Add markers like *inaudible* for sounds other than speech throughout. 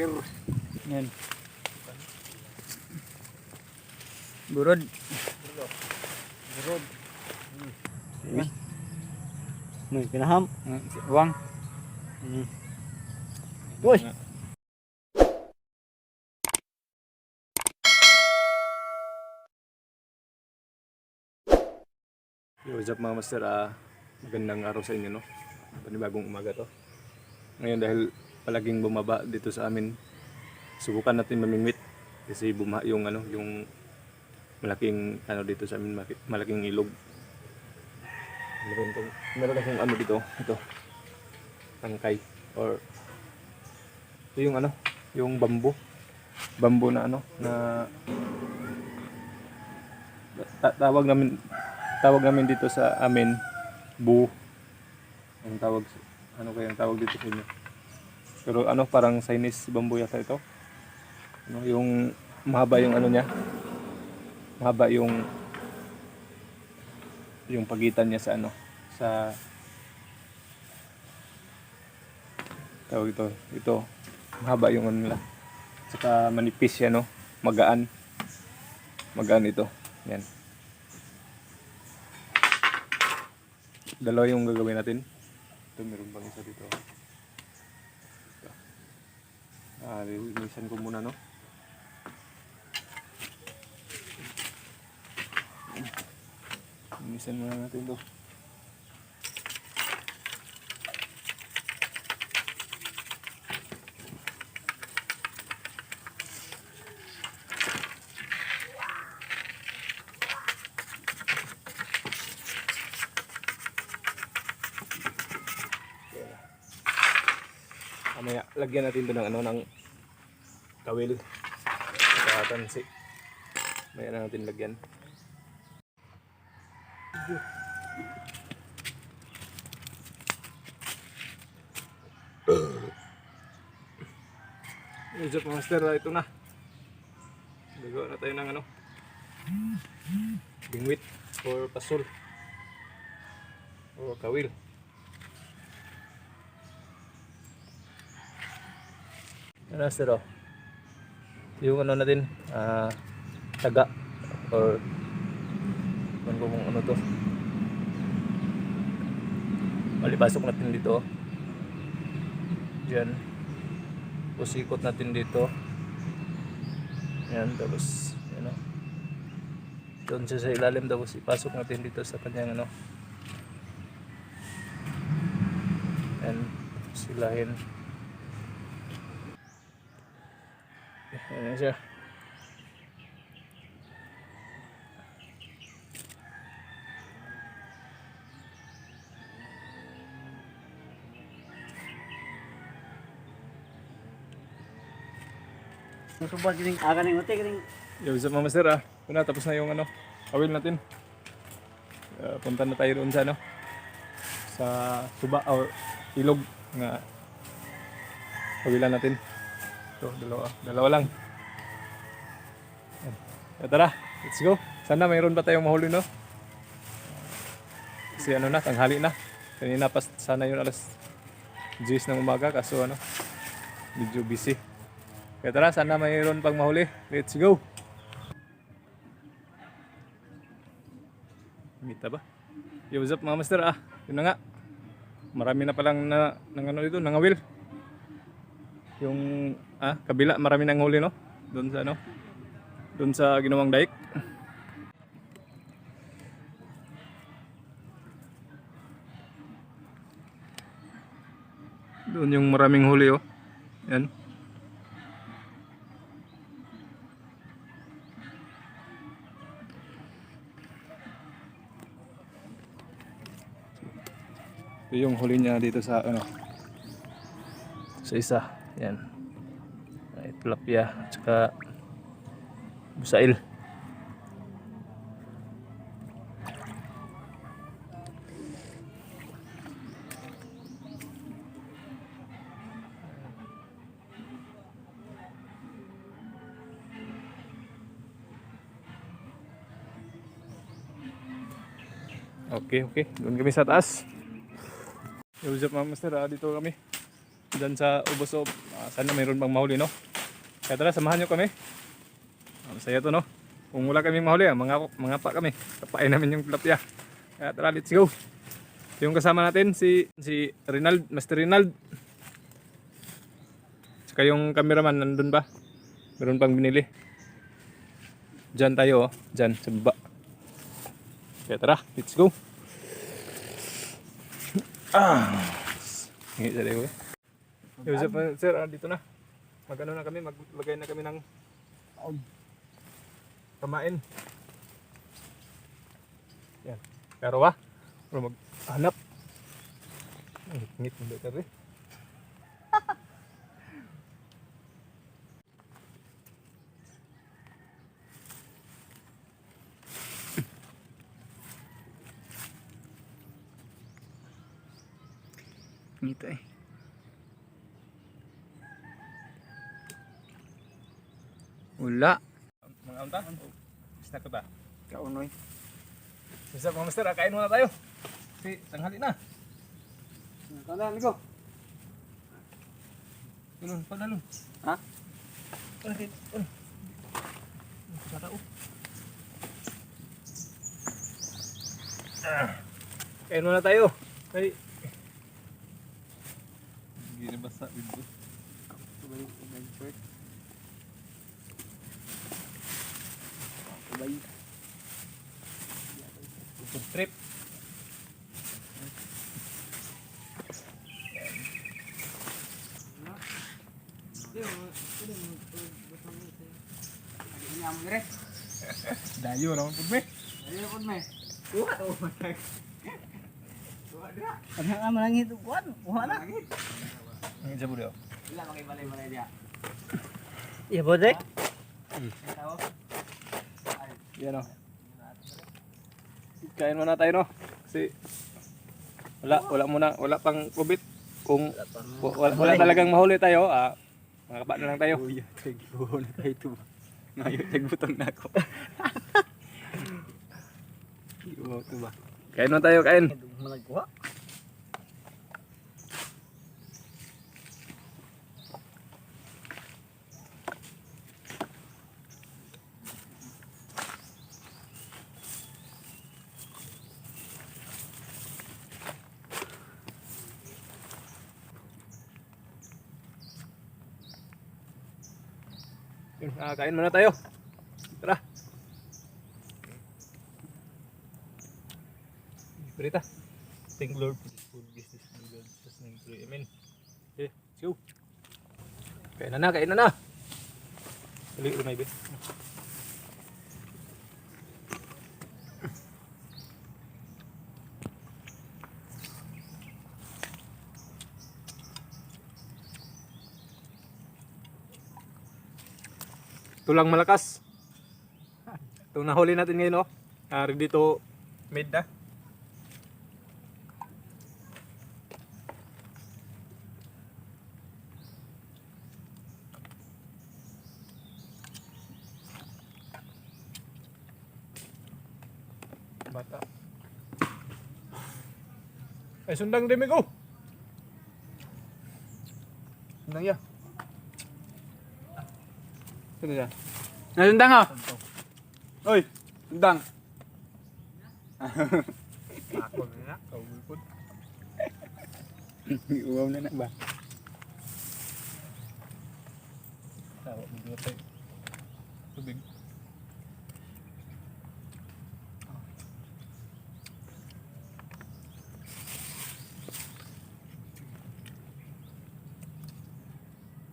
Tiger. Yan. Burod. Burod. Uy. May pinaham. Wang. Mm. Uy. Yo, what's up mga master? Ah, magandang araw sa inyo, no? Panibagong umaga to. Ngayon dahil palaging bumaba dito sa amin, subukan natin mamingwit kasi buma yung ano, yung malaking ano dito sa amin, malaking ilog. Meron tong meron akong ano dito, ito. Tangkay or ito yung ano, yung bambo. Bambo na ano, na ta- tawag namin tawag namin dito sa amin bu ang tawag ano kaya ang tawag dito sa inyo pero ano parang Chinese bamboo yata ito. Ano yung mahaba yung ano niya. Mahaba yung yung pagitan niya sa ano sa tawag ito ito mahaba yung ano nila. Saka manipis siya no? Magaan. Magaan ito. Yan. Dalawa yung gagawin natin. Ito, meron pang isa dito. Ah, linisan ko muna, no? Linisan muna natin to. Mamaya, lagyan natin to ng ano, ng kawil. Saka tansi. Mamaya na natin lagyan. Up master? Ah, Ito na. Gagawa na tayo ng ano. Bingwit or pasol. O kawil. Ano master oh. Yung ano natin, ah, taga or ano ko kung ano to. Palipasok natin dito. oh. Diyan. Tapos ikot natin dito. Yan, tapos, yan o. Doon siya sa ilalim, tapos ipasok natin dito sa kanyang ano. Yan, silahin. Yan na siya. Musubad kining aga ning uti kining. Yo, up mga master ah. Ito na, tapos na yung ano, awil natin. Uh, punta na tayo doon sa ano, sa suba or ilog nga awilan natin. Ito, dalawa, dalawa lang. Yan. Eh, tara, let's go. Sana mayroon pa tayong mahuli no. Kasi ano na, tanghali na. Kanina pa sana yun alas 10 ng umaga kaso ano, medyo busy. Kaya tara, sana mayroon pang mahuli. Let's go! Mita ba? Yo, what's up mga master? Ah, yun na nga. Marami na palang na, nang ano dito, nangawil. Yung, ah, kabila, marami nang huli, no? Doon sa ano? Doon sa ginawang daik. Doon yung maraming huli, oh. Yan. Ito yung huli niya dito sa ano. Sa isa. Yan. Ay, tilapia. At saka busail. Okay, okay. Doon kami sa taas. Yo, what's up mga master? Ah, dito kami. Diyan sa Ubos of Ah, sana mayroon bang mahuli, no? Kaya tara, samahan nyo kami. Ah, Masaya to, no? Kung wala kaming mahuli, ah, mga, mga pa kami. Kapain namin yung tilapia. Kaya tara, let's go. Yung kasama natin, si, si Rinald, Master Rinald. Saka yung cameraman, nandun ba? Meron pang binili. Diyan tayo, oh. Diyan, sa baba. Kaya tara, let's go. Ah. Hingi sa dewe. Joseph, uh, sir, ah, dito na. Magano na kami, maglagay na kami ng pamain. Yan. Pero wa, pero maghanap. Ang ngit mo better eh. Ngito eh. Wala. Mga unta? Snack ko ta. Kaunoy. Joseph, mga mister, ah, kain muna tayo. Si, tanghali na. Kala, ligo. Tulun, panalun. Ha? Bakit? Ano? Sada oh. Kain muna tayo. Ay. Gini basa dito. Sabay. Food trip. Dayo naman po be. Ayo pun me. Kuha to matag. Kuha dira. Ano nga manangit kuha? Kuha na. Ang isa po daw. Wala makibalay-balay dia. Iya, bodek. Tahu. Yan o. Kain muna tayo no. Kasi wala wala muna wala pang kubit. Kung wa- wala, wala talagang mahuli tayo, ah, makakaba na lang tayo. Kuya, tagbuho na tayo ito. Ngayon, tagbutang na ako. Iyo, ito ba? Kain muna tayo, kain. Malagkuha. Kain muna tayo. Tara. Berita. Thank Lord for this food business in God's name. Pray. Amen. Okay, let's go. Kain na na, kain na na. Dali, umay be. Ito lang malakas. *laughs* Itong nahuli natin ngayon, oh. Ah, ready to made na. Bata. Ay, sundang demi ko. Sundang ya. Sino ya? Nasundang ako. Oy, sundang. Ako na na, kaulpod. Uwaw na na ba? Tawa mo dito tayo. Tubig.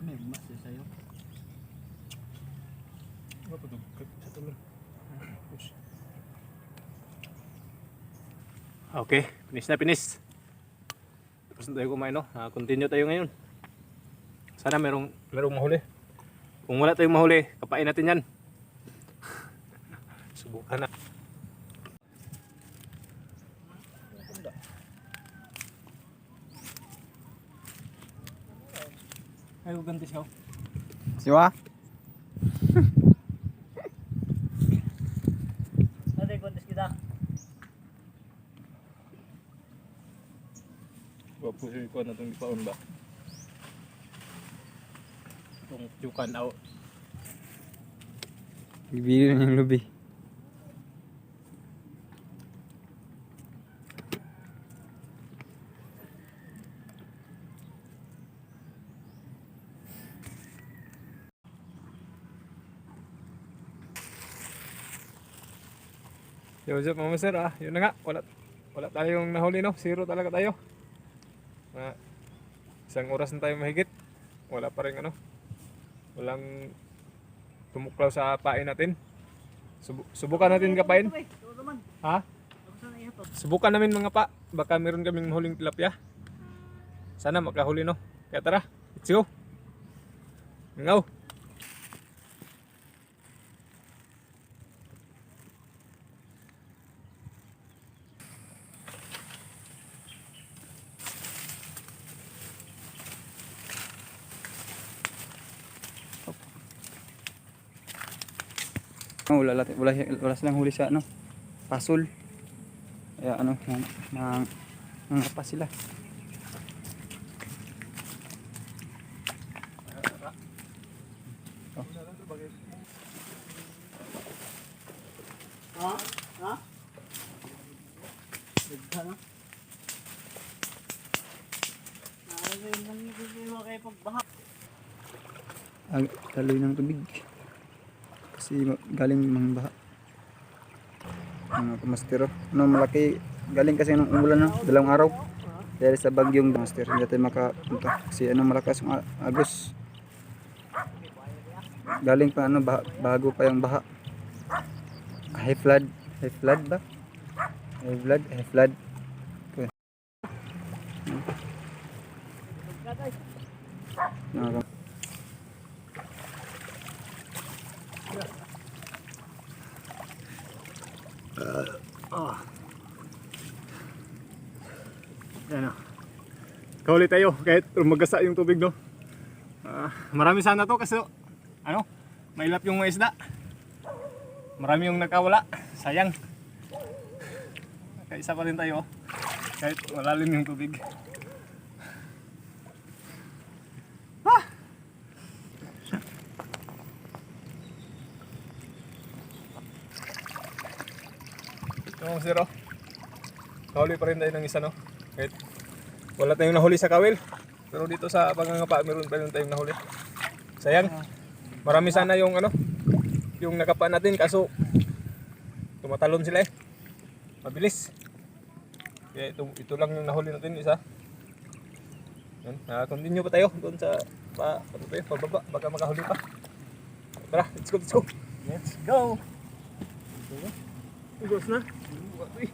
May mas sa'yo. Ito? Sa tulong. Okay, finish na finish. Tapos na tayo kumain, no? Ah, continue tayo ngayon. Sana merong, merong mahuli. Kung wala tayong mahuli, kapain natin yan. *laughs* Subukan na. Ay, ganti siya. Siwa? *laughs* Siya ikaw na itong ipaon ba? yung jukan out. Bibili na yung lubi. Yo, Joseph, mga sir, ah, yun na nga, wala, wala tayong nahuli, no? Zero talaga tayo. Ah, isang oras na tayo mahigit. Wala pa rin, ano, walang tumuklaw sa pain natin. Subu- subukan natin kapain. Ha? Na. Subukan namin mga pa. Baka meron kaming huling tilapia. Sana makahuli, no? Kaya tara, let's go. Ngaw. Oh, wala, wala, wala, silang huli sa ano, pasol. Kaya ano, nang, nang, sila. Ha? Ha? Bigla na. Ag, taloy ng tubig. Kasi galing mga baha. Mga kamastero. Ano, malaki. Galing kasi ng umulan no, dalawang araw. Dahil sa bagyong master, hindi tayo makapunta. Kasi ano, malakas a- agos. Galing pa ano, baha, bago pa yung baha. High flood. High flood ba? High flood, high flood. Okay. Mga kam- Yan o. Kahuli tayo kahit magasa yung tubig no. Ah, marami sana to kasi ano, mailap yung mga isda. Marami yung nakawala. Sayang. Kaya isa pa rin tayo. oh. Kahit malalim yung tubig. Ah! Yung zero. Kahuli pa rin tayo ng isa no. Kahit wala tayong nahuli sa kawil. Pero dito sa pangangapa, meron pa rin tayong nahuli. Sayang. Marami sana yung ano, yung nakapa natin kaso tumatalon sila eh. Mabilis. Kaya ito, ito lang yung nahuli natin isa. Yan, na-continue pa tayo doon sa pa, ano tayo, pababa, baka makahuli pa. Tara, let's go, let's go. Let's go! Ugos na. Uy.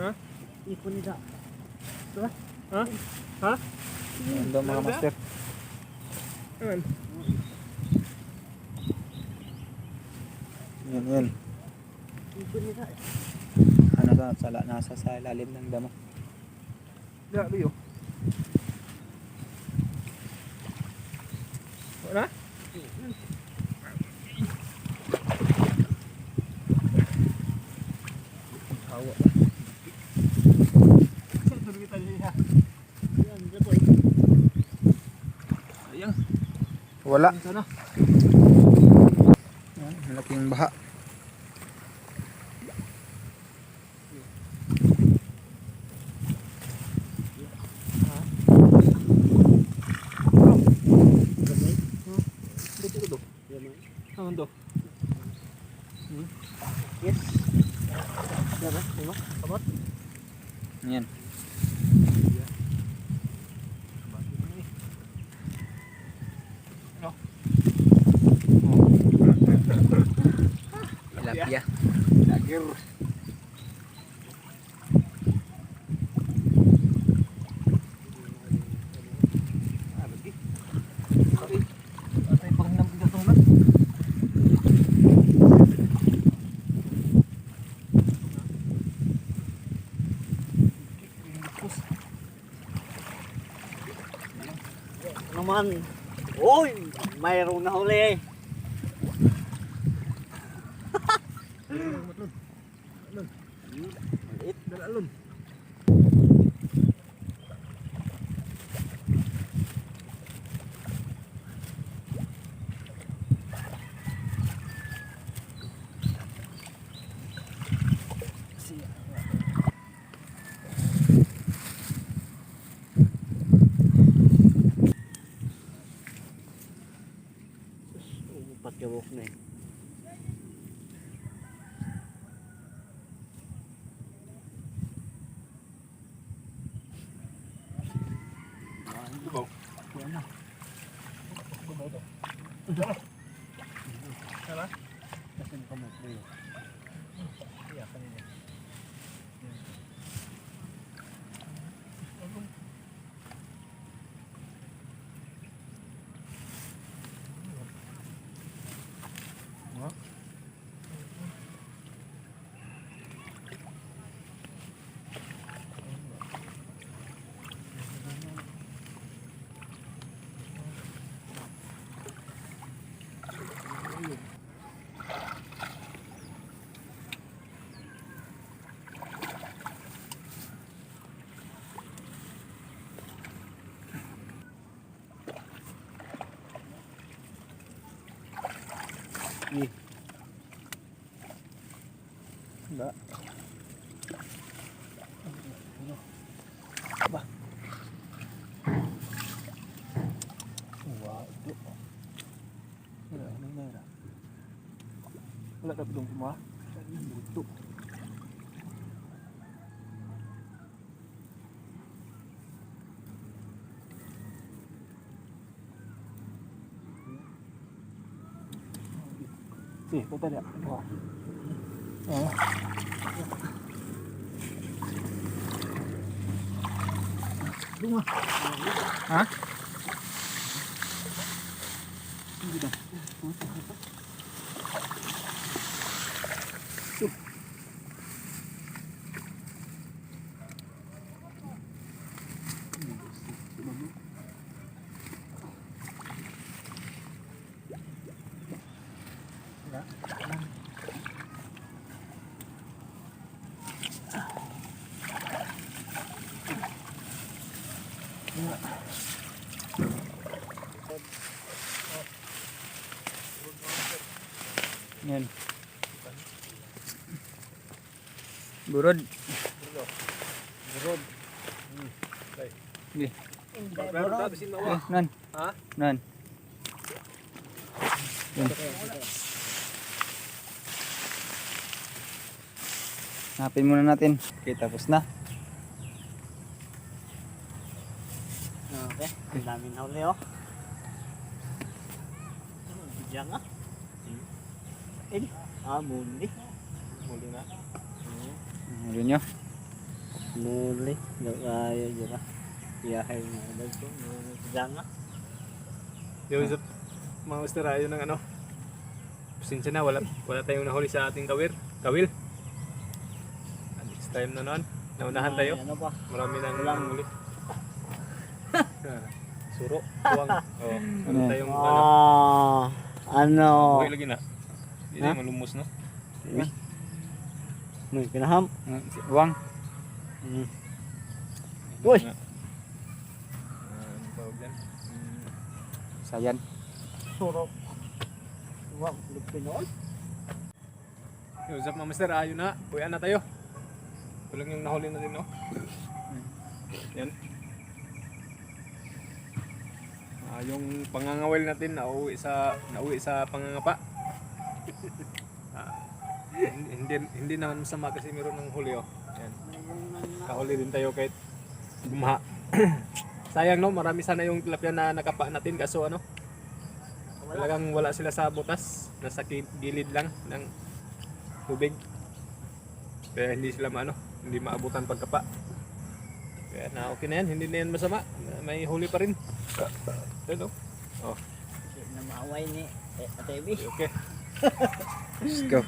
Ha? Ipon nida. Ha? Ha? Yan daw mga master. Ayan. Yan, yan. Ano sa, sa, nasa sa ilalim ng damo. Grabe yun. Wala? Wala. Malaking baha. Ano do? Yes. Diba? Diba? Kabot? Yan. Na. Naman. Uy! Mayroon na huli. Upat jawok na eh. Wala. Wala ito. Wala, ano na yun? Wala na itong kuma. Buto. Eh, punta niya. Oh. Oh. Ha? Yan. Burod. Burod. Di. Pero tapos yung Eh, nan. Ha? Nan. Yan. Hanapin muna natin. Okay, tapos na. Okay, ang daming huli oh. Diyan ah. Eh, ah, muli. Muli na. Huli nyo. Muli. Nakayo dyan ah. Iyahay na ah. Yung sa mga master ayaw ng ano. Pasensya na, wala, wala tayong nahuli sa ating kawir. Kawil. And Next time na noon. Naunahan tayo. Ano pa? Marami nang Ulam. nahuli. *laughs* Suro. Tuwang. Oh, ano tayong ano. Ah, ano? Buhay lagi na. Hindi na malumos no. May pinaham. Ah, si Uwang. Hmm. Uy! Ah? Hmm. Sayan. Surok. Wag, lupinol. Yung usap mga master, ayaw na. Buyan na tayo. Ito lang yung nahuli natin, no? Yan. Ah, yung pangangawil natin nauwi sa nauwi sa pangangapa. Hindi, hindi naman masama kasi meron ng huli oh. Yan. Kahuli din tayo kahit gumaha. *clears throat* Sayang no, marami sana yung tilapia na nakapa natin kaso ano, talagang wala sila sa butas. Nasa gilid lang ng tubig. Kaya hindi sila maano, hindi maabutan pagkapa. Kaya na okay na yan, hindi na yan masama. May huli pa rin. Ito, oh. Na maaway ni eh, Ate Ebi. Okay. Let's go.